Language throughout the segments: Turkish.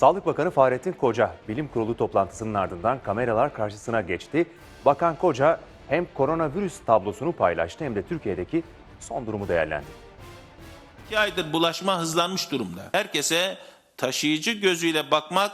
Sağlık Bakanı Fahrettin Koca bilim kurulu toplantısının ardından kameralar karşısına geçti. Bakan Koca hem koronavirüs tablosunu paylaştı hem de Türkiye'deki son durumu değerlendirdi. İki aydır bulaşma hızlanmış durumda. Herkese taşıyıcı gözüyle bakmak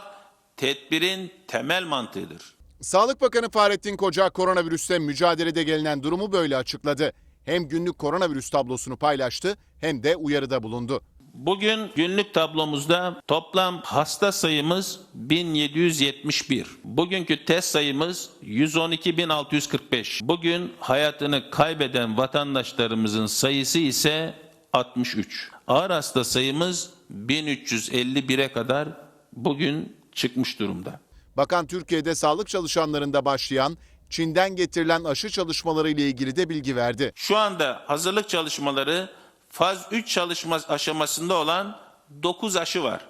tedbirin temel mantığıdır. Sağlık Bakanı Fahrettin Koca koronavirüsle mücadelede gelinen durumu böyle açıkladı. Hem günlük koronavirüs tablosunu paylaştı hem de uyarıda bulundu. Bugün günlük tablomuzda toplam hasta sayımız 1771. Bugünkü test sayımız 112.645. Bugün hayatını kaybeden vatandaşlarımızın sayısı ise 63. Ağır hasta sayımız 1351'e kadar bugün çıkmış durumda. Bakan Türkiye'de sağlık çalışanlarında başlayan Çin'den getirilen aşı çalışmaları ile ilgili de bilgi verdi. Şu anda hazırlık çalışmaları faz 3 çalışma aşamasında olan 9 aşı var.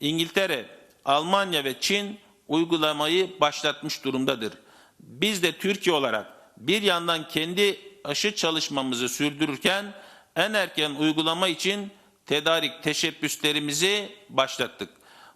İngiltere, Almanya ve Çin uygulamayı başlatmış durumdadır. Biz de Türkiye olarak bir yandan kendi aşı çalışmamızı sürdürürken en erken uygulama için tedarik teşebbüslerimizi başlattık.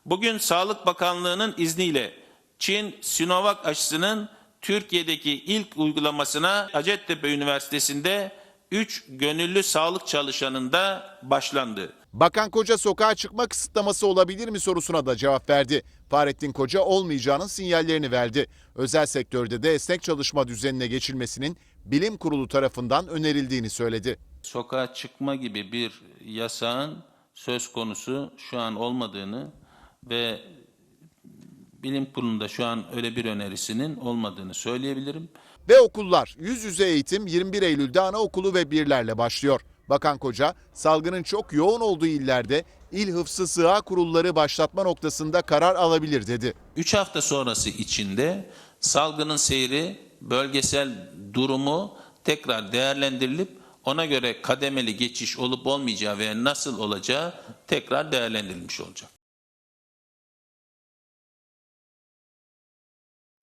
Bugün Sağlık Bakanlığı'nın izniyle Çin Sinovac aşısının Türkiye'deki ilk uygulamasına Hacettepe Üniversitesi'nde 3 gönüllü sağlık çalışanında başlandı. Bakan Koca sokağa çıkma kısıtlaması olabilir mi sorusuna da cevap verdi. Fahrettin Koca olmayacağının sinyallerini verdi. Özel sektörde de esnek çalışma düzenine geçilmesinin bilim kurulu tarafından önerildiğini söyledi. Sokağa çıkma gibi bir yasağın söz konusu şu an olmadığını ve bilim kurulunda şu an öyle bir önerisinin olmadığını söyleyebilirim. Ve okullar yüz yüze eğitim 21 Eylül'de anaokulu ve birlerle başlıyor. Bakan Koca salgının çok yoğun olduğu illerde il hıfzı sığa kurulları başlatma noktasında karar alabilir dedi. 3 hafta sonrası içinde salgının seyri, bölgesel durumu tekrar değerlendirilip ona göre kademeli geçiş olup olmayacağı veya nasıl olacağı tekrar değerlendirilmiş olacak.